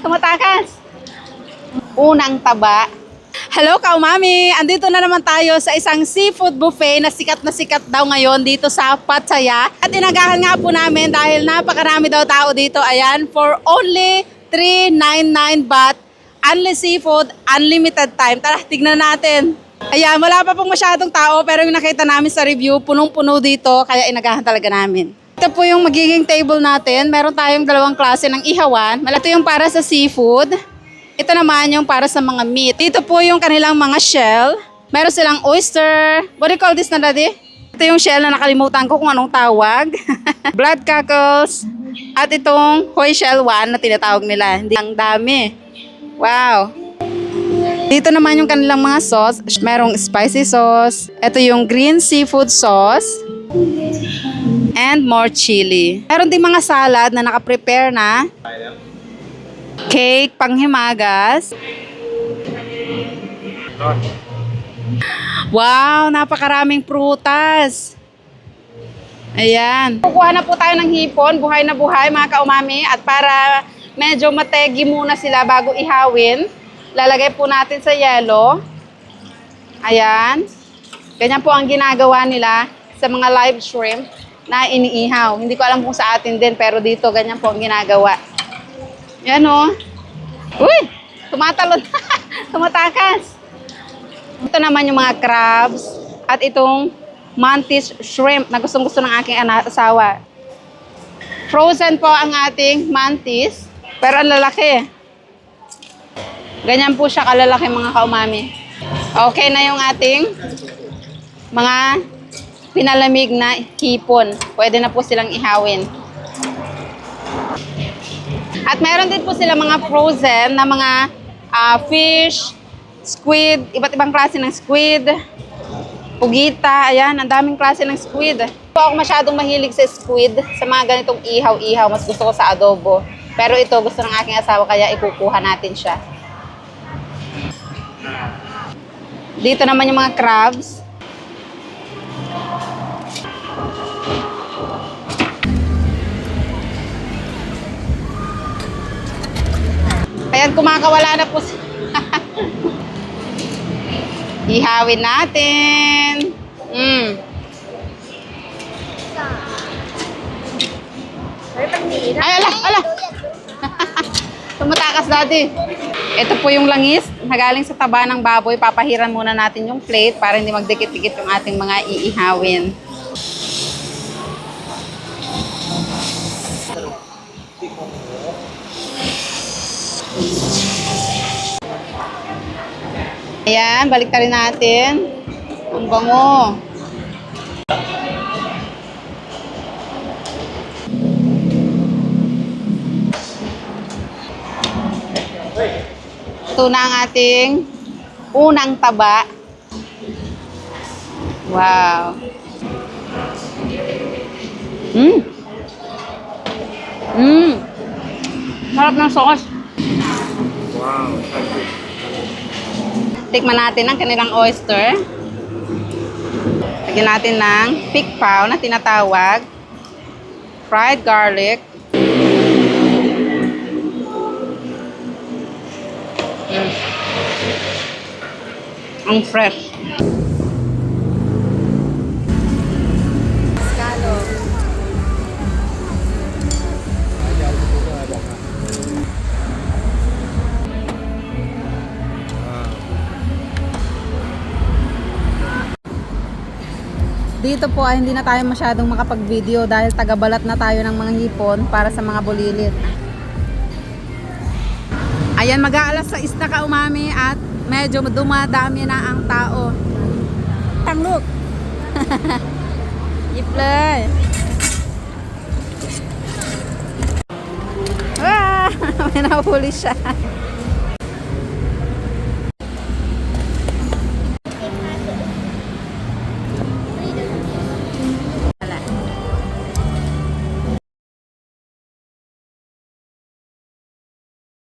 Tumatakas. Unang taba. Hello, Kaumami! Andito na naman tayo sa isang seafood buffet na sikat na sikat daw ngayon dito sa Patsaya. At inagahan nga po namin dahil napakarami daw tao dito. Ayan, for only 399 baht. Only seafood, unlimited time. Tara, tignan natin. Ayan, wala pa pong masyadong tao pero yung nakita namin sa review, punong-puno dito kaya inagahan talaga namin. Ito po yung magiging table natin. Meron tayong dalawang klase ng ihawan. Ito yung para sa seafood. Ito naman yung para sa mga meat. Dito po yung kanilang mga shell. Meron silang oyster. What do you call this na daddy? Ito yung shell na nakalimutan ko kung anong tawag. Blood cockles. At itong hoy shell one na tinatawag nila. Hindi ang dami. Wow. Dito naman yung kanilang mga sauce. Merong spicy sauce. Ito yung green seafood sauce. And more chili. Meron din mga salad na nakaprepare na. Cake, panghimagas. Wow, napakaraming prutas. Ayan. Kukuha na po tayo ng hipon, buhay na buhay mga kaumami. At para medyo mategi muna sila bago ihawin, lalagay po natin sa yelo. Ayan. Ganyan po ang ginagawa nila sa mga live shrimp na iniihaw. Hindi ko alam kung sa atin din, pero dito ganyan po ang ginagawa. Yan o. Uy! Tumatalon. Tumatakas. Ito naman yung mga crabs. At itong mantis shrimp na gustong gusto ng aking asawa. Frozen po ang ating mantis. Pero ang lalaki. Ganyan po siya kalalaki mga kaumami. Okay na yung ating mga pinalamig na hipon. Pwede na po silang ihawin. At meron din po sila mga frozen na mga ah, fish, squid, iba't ibang klase ng squid, pugita, ayan, ang daming klase ng squid. Hindi ako masyadong mahilig sa squid, sa mga ganitong ihaw-ihaw, mas gusto ko sa adobo. Pero ito, gusto ng aking asawa, kaya ikukuha natin siya. Dito naman yung mga crabs. Ayan, kumakawala na po. Ihawin natin. Mm. Ay, ala, ala. Tumatakas daddy. Ito po yung langis na galing sa taba ng baboy. Papahiran muna natin yung plate para hindi magdikit-dikit yung ating mga iihawin. Ayan, balik rin natin. Ang bango. Ito na ang ating unang taba. Wow. Mm. Mm. Sarap ng sauce. Tikman natin ang kanilang oyster. Lagyan natin ng pikpaw na tinatawag. Fried garlic. Mm. Ang fresh. Dito po ay hindi na tayo masyadong makapag-video dahil tagabalat na tayo ng mga hipon para sa mga bulilit. Ayan, mag-aalas sa isna ka umami at medyo dumadami na ang tao. Tanglok! Iplay! Ah! May nahuli siya.